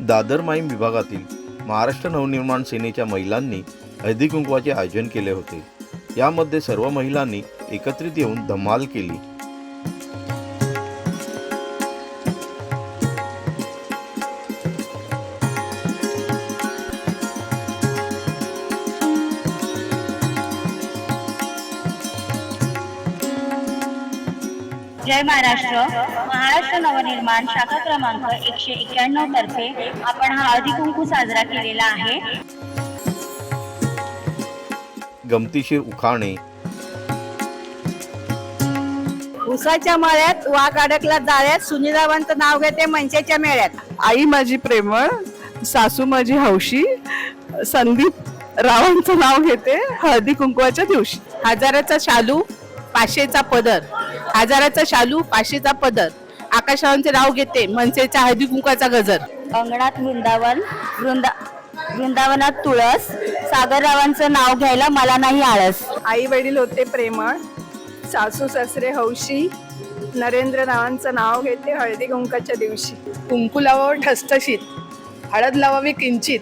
Dadar mime विभागातील महाराष्ट्र नवनिर्माण सेनेच्या महिलांनी हळदी कुंकवाचे आयोजन केले होते. यामध्ये सर्व महिलांनी एकत्रित येऊन धमाल केली. जय महाराष्ट्र. महाराष्ट्र नवनिर्माण शाखा क्रमांक एकशे एक्क्याण्णव तर्फे आपण हा हळदी कुंकू साजरा केलेला आहे. गमतीशीर उखाणे. उसाच्या मळ्यात वाघ अडकला जाळ्यात सुनीलावंत नाव घेते मनसेच्या मेळ्यात. आई माझी प्रेमळ सासू माझी हौशी संदीप रावांचं नाव घेते हळदी कुंकवाच्या दिवशी. हजाराचा शालू पाचशेचा पदर. हजाराचा शालू पाचशेचा पदर. आकाशरावांचे नाव घेते मनसेच्या हळदी कुंकाचा गजर. अंगणात वृंदावन वृंदा वृंदावनात तुळस सागररावांचं नाव घ्यायला मला नाही आळस. आई वडील होते प्रेमळ सासू सासरे हौशी नरेंद्र रावांचं नाव घेते हळदी कुंकाच्या दिवशी. कुंकू लावावं ठसठशीत हळद लावावी किंचित.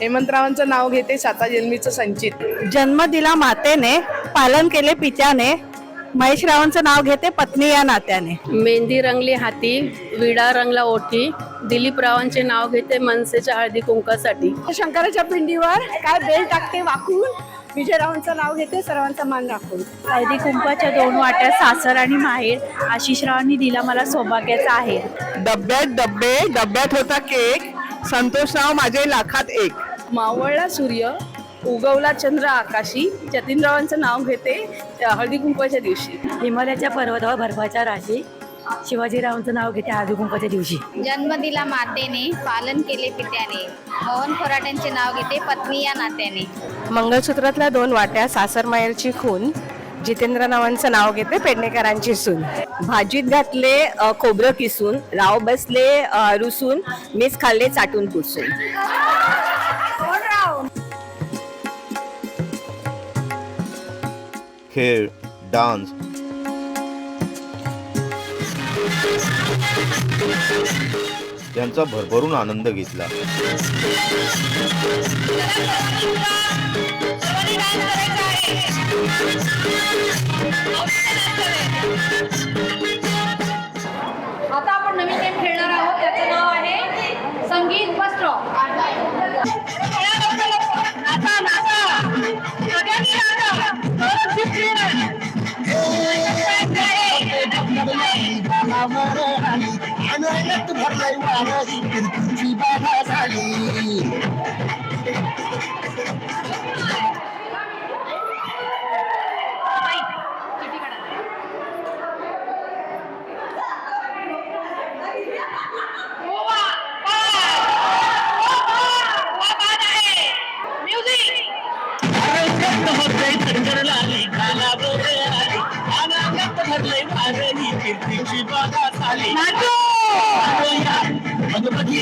हेमंतरावांचं नाव घेते साता जन्मीचं संचित. जन्म दिला मातेने पालन केले पित्याने महेशरावांचं नाव घेते पत्नी या नात्याने. मेहंदी रंगली हाती विडा रंगला ओठी दिलीपरावांचे नाव घेते मनसेच्या हळदी कुंकासाठी. शंकराच्या पिंडीवर काय बेल टाकते वाकून? विजयरावांचं नाव घेते सर्वांचा मान राखून. हळदी कुंकवाच्या दोन वाट्या सासर आणि माहेर आशिषरावांनी दिला मला सौभाग्याचा आहे. डब्यात डब्बे डब्यात होता केक संतोषराव माझे लाखात एक. मावळला सूर्य उगवला चंद्र आकाशी. जतीनरावांचं नाव घेते हळदी कुंकवाच्या दिवशी. हिमालयाच्या पर्वतावर बर्फाच्या राशी शिवाजीरावांचं नाव घेते हळदी कुंकवाच्या दिवशी. जन्म दिला मातेने पालन केले पित्याने. मोहन खोराट्यांचे नाव घेते पत्नी या नात्याने. मंगळसूत्रातल्या दोन वाट्या सासर माहेरची खून. जितेंद्र नावांचं नाव घेते पेडणेकरांची सून. भाजीत घातले खोबरं किसून. राव बसले रुसून. मीच खाल्ले चाटून पुसून. खेळ डान्स यांचा भरभरून आनंद घेतला Badazi, Kirkuchi Badazali. भरले माझी कीर्तीची बघा झाली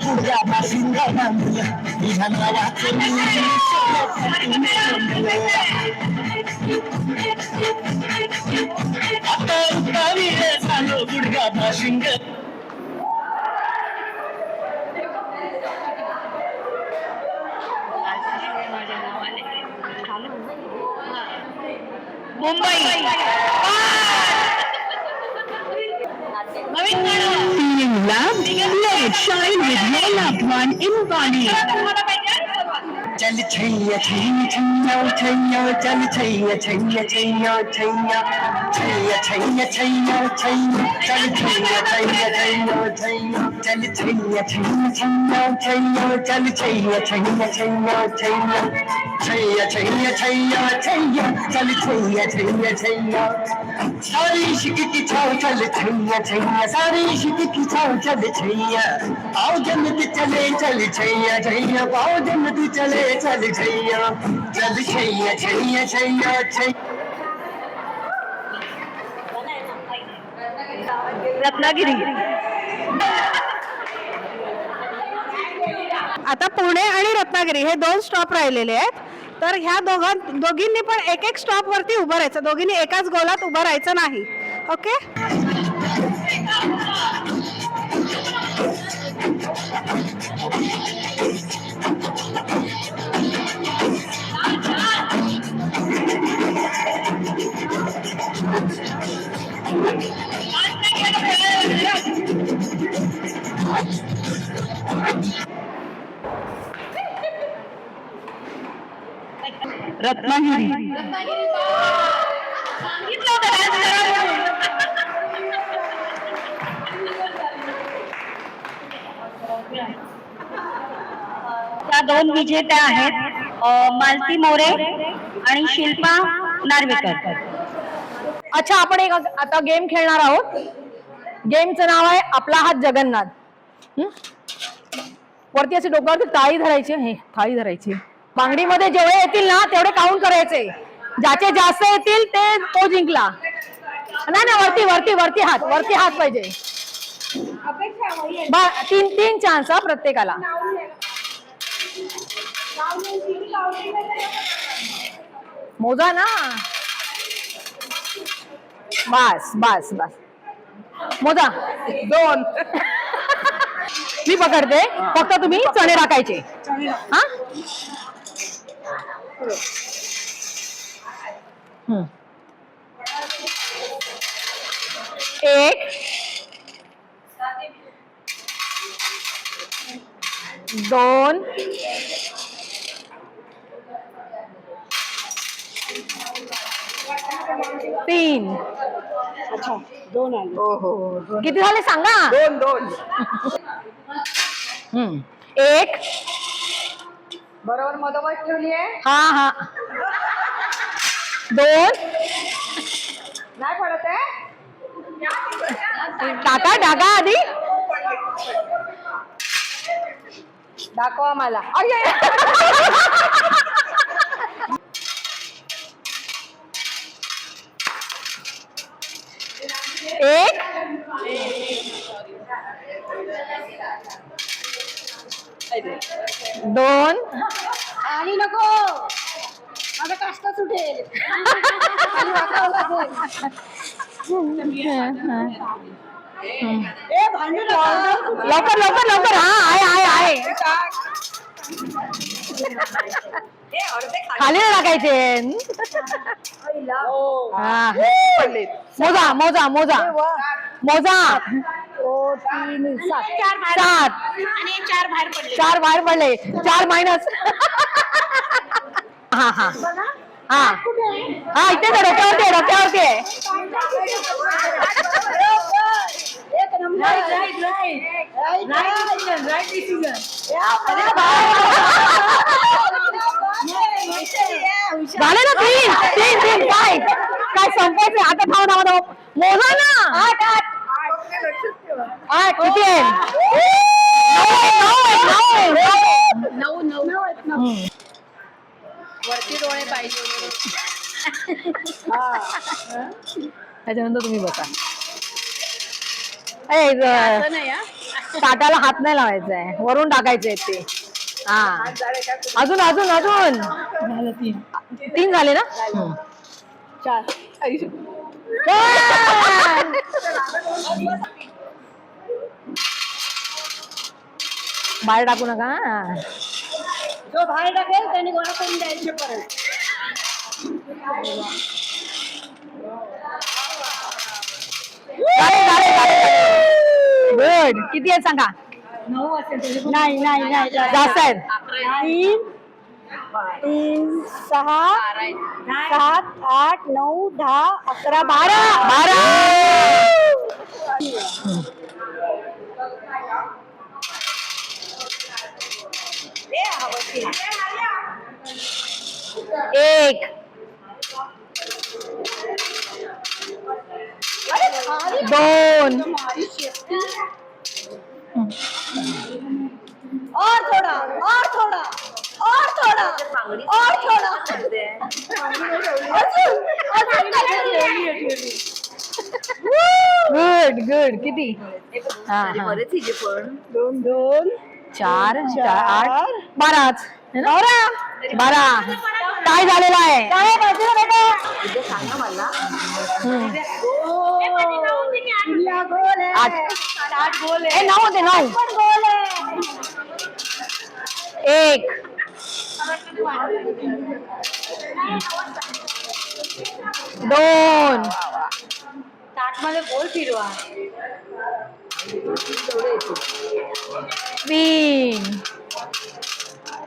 Buddha, my finger on shine with your loved one in Bali. चल छैया छैया छैया छैया चल छैया छैया छैया छैया छैया छैया छैया छैया चल छैया छैया छैया छैया चल छैया छैया छैया छैया चल छैया छैया छैया छैया छैया छैया छैया छैया चल छैया छैया छैया सारी इश्क की छाव चल छैया छैया सारी इश्क की छाव चल छैया आओ जन्नत चले चल छैया छैया आओ जन्नत चले चल छैया चल छैया छैया छैया रत्नागिरी. आता पुणे आणि रत्नागिरी हे दोन स्टॉप राहिलेले आहेत. तर ह्या दोघां दोघींनी पण एक एक स्टॉप वरती उभं राहायचं. दोघींनी एकाच गोलात उभं राहायचं नाही. ओके दोन विजेत्या आहेत मालती मोरे आणि शिल्पा नार्वेकर. अच्छा आपण एक आता गेम खेळणार आहोत. गेमचं नाव आहे आपला हात जगन्नाथ. वरती असे डोक्यावरती टाळी धरायची हे थाळी धरायची. बांगडीमध्ये जेवढे येतील ना तेवढे काउंट करायचे. ज्याचे जास्त येतील ते तो जिंकला. नाही ना वरती वरती वरती हात वरती हात पाहिजे. तीन तीन चान्स हा प्रत्येकाला. मोजा ना. बस बस बस. मोजा. दोन. मी पकडते. फक्त तुम्ही चणे राखायचे. हा? एक. दोन. तीन. किती झाले सांगा? दोन दोन. एक. बरोबर मधोमध ठेवली आहे? हा हा. दोन. नाही पडत आहे? टाका टाका आधी. दाखवा मला. एक. दोन. आणि नको. माझा काष्ट सुटेल. लवकर लवकर लवकर. हा आहे आहे आहे. खाली टाकायचे. हा. मोजा मोजा मोजा. मोजा. सात. आणि चार बाहेर पडले. चार बाहेर पडले चार मायनस हा हा. हा. हा इथे तर डोक्यावरती आहे डोक्यावरती आहे. झाले ना तीन तीन तीन काय? काय संपायचं आता थांब थांब थांब मोजा ना. आठ आठ. आठ किती आहे? नऊ नऊ नऊ. वरती डोळे पाहिजे. त्याच्यानंतर तुम्ही बसा. हा. ताटाला हात नाही लावायचा आहे वरून टाकायचे ते. हा. अजून अजून अजून. तीन झाले ना? चार. बाहेर टाकू नका. जो बाहेर टाकेल त्याने गोळा करून द्यायचे परत. गुड. किती आहेत सांगा? नाही नाही नाही जास्त आहेत तीन सहा सात आठ नऊ दहा अकरा बारा बारा एक. दोन. और थोड़ा और थोड़ा और थोड़ा और थोड़ा। गुड गुड किती? हा, हा. दोन दोन. चार चार. आठ बाराच है ना? बारा. काय झालेला आहे? काय बाजूला बेटा आठ ए नऊ होते नऊ गोल आहे एक दोन तीन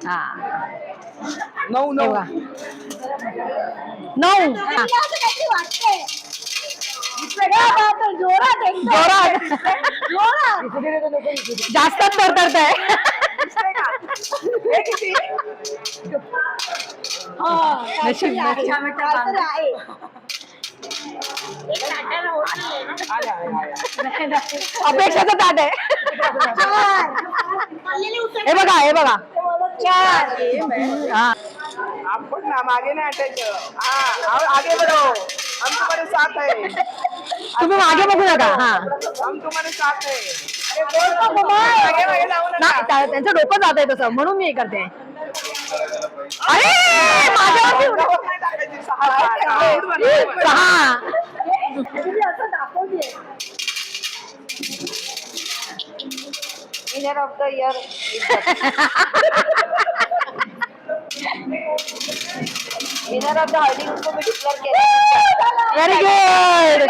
हा। नऊ हे। बघा. नऊ जोरात एकदम. जोरात जोरात जास्तच तरतरत आहे नशीब नशीब काहीतरी आहे अपेक्षाचं ताट आहे हे बघा हे बघा चार हा आपण ना मागे नाही हटायचं हा आगे बढ़ो हम तुम्हारे साथ है तुम्ही मागे बघू नका हा. हम तुम्हारे साथ है मागे मागे जाऊ ना नका त्या- त्यांचं डोकं जात आहे तसं म्हणून मी हे करते. अरे माझ्यावरती उड्या. होत नाही टाकायची. सहा, सहा. सहा. असं दाखवते winner of the year winner of the me declare केलं व्हेरी गुड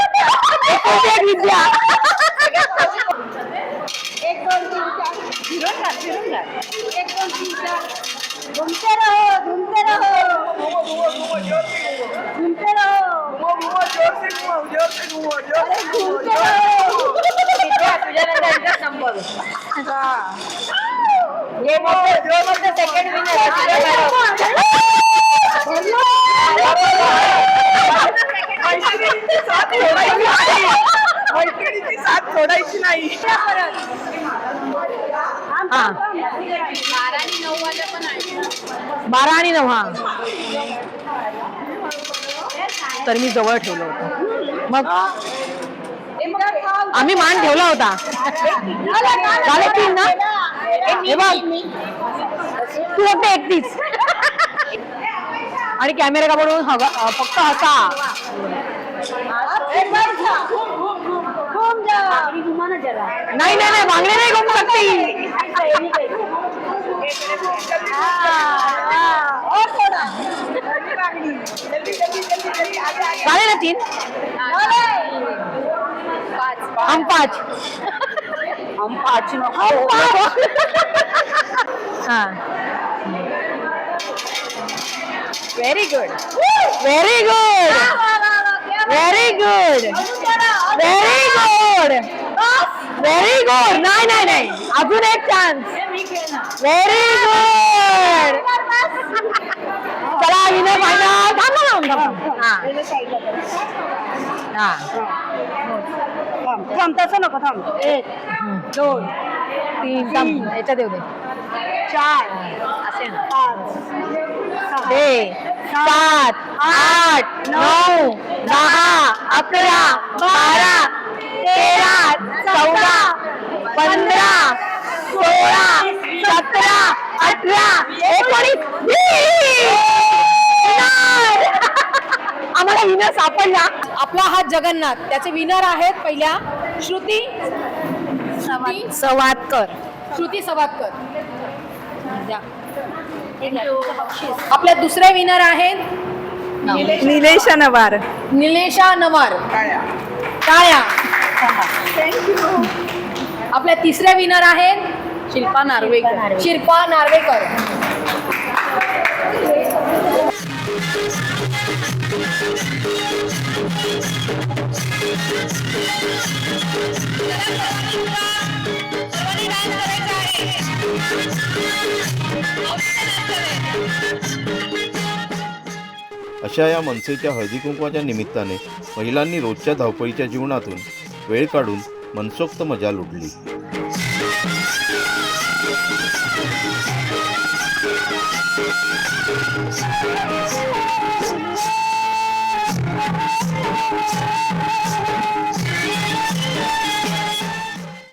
विद्या एक दोन तीन चार फिरून जा फिरून जा एक दोन मैत्रिणीची साथ सोडायची नाही. हा बारा आणि नऊ हा. तर मी जवळ ठेवलं होतं. मग आम्ही मान ठेवला होता. झाले तीन ना हे बघ तू फक्त एकटीच. आणि कॅमेरा का बनवून फक्त हसा. नाही नाही नाही बांगडे नाही घुमू थोड़ा झाले ना तीन? हम पाच. हम पाच हम पाच. हा. Very good very good very good very good very good नाही नाही नाही अजून एक चान्स व्हेरी गुड चला विनर फायनल थांबा हा. हा. थांब तसं नको थांब. एक दोन तीन थांब. याच्यात येऊ दे. चार. पाच. सात. आठ नऊ दहा अकरा बारा तेरा चौदा पंधरा सोळा सतरा अठरा! आम्हाला विनर सापडला. आपला हा जगन्नाथ त्याचे विनर आहेत पहिल्या श्रुती श्रुती सवादकर. श्रुती सवादकर. आपल्या दुसरे विनर आहेत. निलेश नवार निलेशा नवार टाळ्या. आपल्या तिसऱ्या विनर आहेत. शिल्पा नार्वेकर. शिल्पा नार्वेकर. अशा या मनसेच्या हळदी कुंकवाच्या निमित्ताने महिलांनी रोजच्या धावपळीच्या जीवनातून वेळ काढून मनसोक्त मजा लुटली.